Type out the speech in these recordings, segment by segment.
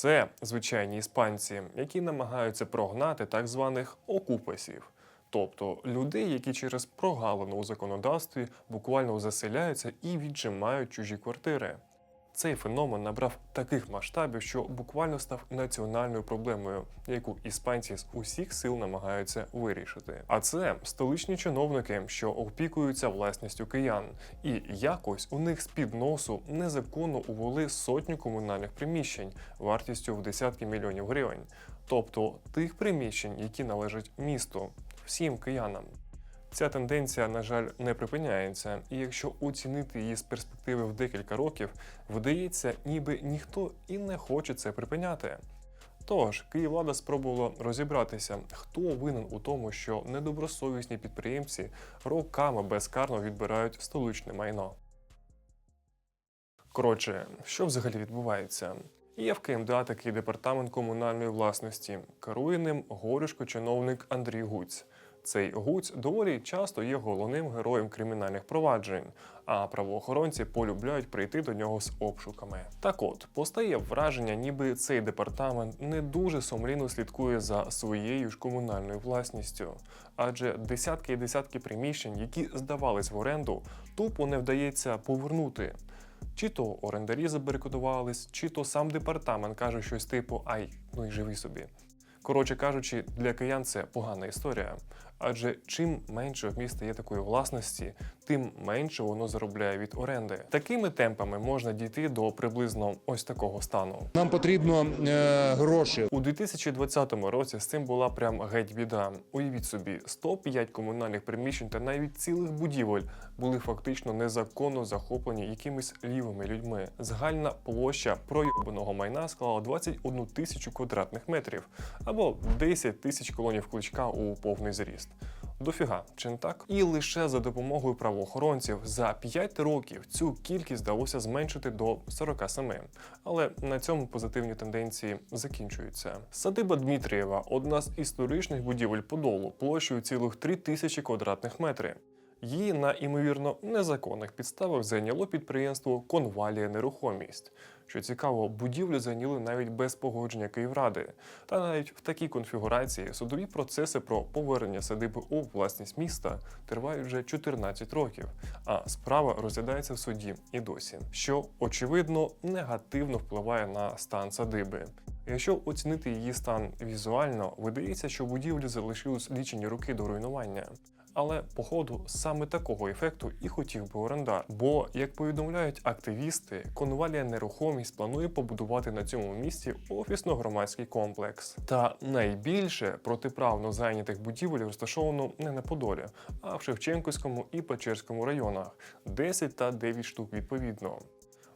Це звичайні іспанці, які намагаються прогнати так званих окупасів, тобто людей, які через прогалину у законодавстві буквально заселяються і віджимають чужі квартири. Цей феномен набрав таких масштабів, що буквально став національною проблемою, яку іспанці з усіх сил намагаються вирішити. А це столичні чиновники, що опікуються власністю киян, і якось у них з під носу незаконно увели сотню комунальних приміщень вартістю в десятки мільйонів гривень, тобто тих приміщень, які належать місту, всім киянам. Ця тенденція, на жаль, не припиняється, і якщо оцінити її з перспективи в декілька років, видається, ніби ніхто і не хоче це припиняти. Тож Київлада спробувала розібратися, хто винен у тому, що недобросовісні підприємці роками безкарно відбирають столичне майно. Коротше, що взагалі відбувається? Є в КМДА такий департамент комунальної власності. Керує ним горішко-чиновник Андрій Гуць. Цей Гуць доволі часто є головним героєм кримінальних проваджень, а правоохоронці полюбляють прийти до нього з обшуками. Так от, постає враження, ніби цей департамент не дуже сумлінно слідкує за своєю ж комунальною власністю, адже десятки і десятки приміщень, які здавались в оренду, тупо не вдається повернути. Чи то орендарі забарикадувались, чи то сам департамент каже щось типу Ай, ну і живи собі. Коротше кажучи, для киян це погана історія. Адже чим менше в міста є такої власності, тим менше воно заробляє від оренди. Такими темпами можна дійти до приблизно ось такого стану. Нам потрібно е, гроші. У 2020 році з цим була прям геть біда. Уявіть собі, 105 комунальних приміщень та навіть цілих будівель були фактично незаконно захоплені якимись лівими людьми. Загальна площа пройобаного майна склала 21 тисячу квадратних метрів або 10 тисяч колонів кличка у повний зріст. Дофіга, чи не так? І лише за допомогою правоохоронців за 5 років цю кількість вдалося зменшити до 47. Але на цьому позитивні тенденції закінчуються. Садиба Дмитрієва одна з історичних будівель Подолу площею цілих 3 тисячі квадратних метрів. Її на імовірно незаконних підставах зайняло підприємство Конвалія Нерухомість. Що цікаво, будівлю зайняли навіть без погодження Київради. Та навіть в такій конфігурації судові процеси про повернення садиби у власність міста тривають вже 14 років, а справа розглядається в суді і досі, що очевидно негативно впливає на стан садиби. Якщо оцінити її стан візуально, видається, що будівлі залишились лічені роки до руйнування. Але походу саме такого ефекту і хотів би орендар. Бо, як повідомляють активісти, конвалія нерухомість планує побудувати на цьому місці офісно-громадський комплекс. Та найбільше протиправно зайнятих будівель розташовано не на Подолі, а в Шевченківському і Печерському районах 10 та 9 штук відповідно.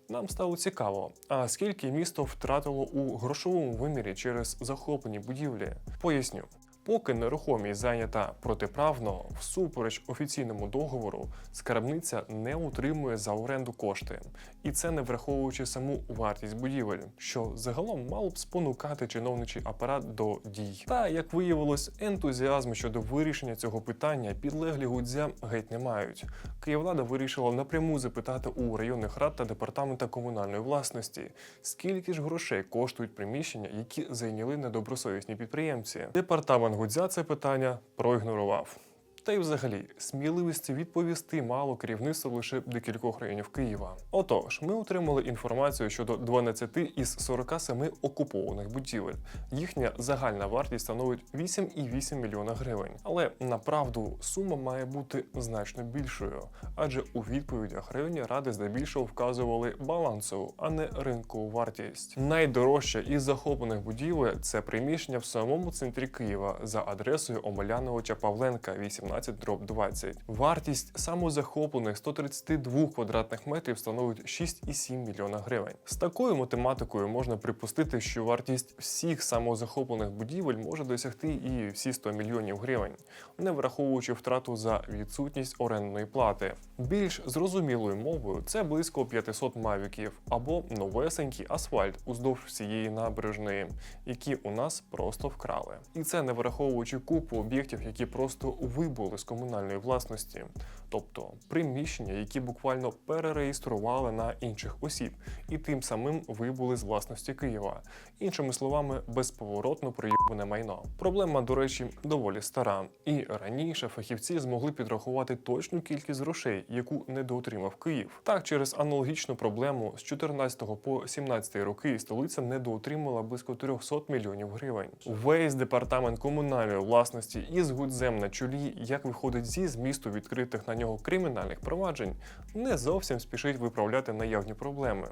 Нам стало цікаво, а скільки місто втратило у грошовому вимірі через захоплені будівлі? Поясню. Поки нерухомість зайнята протиправно, всупереч офіційному договору, скарбниця не утримує за оренду кошти, і це не враховуючи саму вартість будівель, що загалом мало б спонукати чиновничий апарат до дій. Та як виявилось, ентузіазму щодо вирішення цього питання підлеглі гудзя геть не мають. Київлада вирішила напряму запитати у районних рад та департамента комунальної власності, скільки ж грошей коштують приміщення, які зайняли недобросовісні підприємці. Департамент Гудзя це питання проігнорував. Та й взагалі, сміливості відповісти мало керівництво лише декількох районів Києва. Отож, ми отримали інформацію щодо 12 із 47 окупованих будівель. Їхня загальна вартість становить 8,8 мільйона гривень. Але направду сума має бути значно більшою, адже у відповідях районні ради здебільшого вказували балансову, а не ринкову вартість. Найдорожча із захоплених будівель це приміщення в самому центрі Києва за адресою Омеляновича Павленка, 18 дроб 20. Вартість самозахоплених 132 квадратних метрів становить 6,7 мільйона гривень. З такою математикою можна припустити, що вартість всіх самозахоплених будівель може досягти і всі 100 мільйонів гривень, не враховуючи втрату за відсутність орендної плати. Більш зрозумілою мовою це близько 500 мавіків або новесенький асфальт уздовж всієї набережної, які у нас просто вкрали. І це не враховуючи купу об'єктів, які просто вибули з комунальної власності, тобто приміщення, які буквально перереєстрували на інших осіб, і тим самим вибули з власності Києва. Іншими словами, безповоротно проїбане майно. Проблема, до речі, доволі стара, і раніше фахівці змогли підрахувати точну кількість грошей, яку недоотримав Київ. Так, через аналогічну проблему з 14 по 17 роки столиця недоотримала близько 300 мільйонів гривень. Весь департамент комунальної власності із гудзем на чолі, як виходить зі змісту відкритих на нього кримінальних проваджень, не зовсім спішить виправляти наявні проблеми.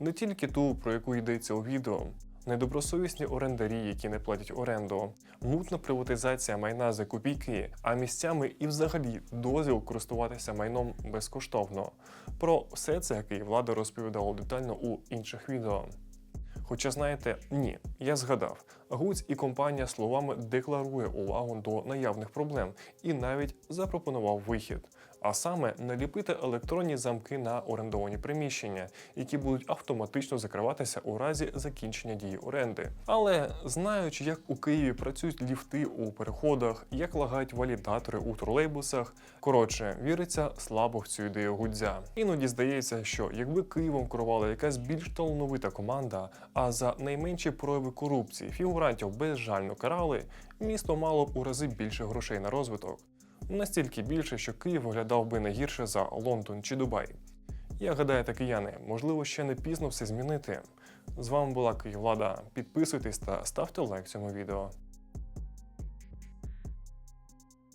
Не тільки ту, про яку йдеться у відео. Недобросовісні орендарі, які не платять оренду, мутна приватизація майна за копійки, а місцями і взагалі дозвіл користуватися майном безкоштовно. Про все це Київлада розповідала детально у інших відео. Хоча знаєте, ні, я згадав, Гуць і компанія словами декларує увагу до наявних проблем і навіть запропонував вихід. А саме наліпити електронні замки на орендовані приміщення, які будуть автоматично закриватися у разі закінчення дії оренди. Але знаючи, як у Києві працюють ліфти у переходах, як лагають валідатори у тролейбусах, коротше, віриться слабо в цю ідею гудзя. Іноді здається, що якби Києвом керувала якась більш талановита команда, а за найменші прояви корупції фігурантів безжально карали, місто мало б у рази більше грошей на розвиток. Настільки більше, що Київ виглядав би не гірше за Лондон чи Дубай. Я гадаю, гадаєте, кияни, можливо, ще не пізно все змінити. З вами була Київлада. Підписуйтесь та ставте лайк цьому відео.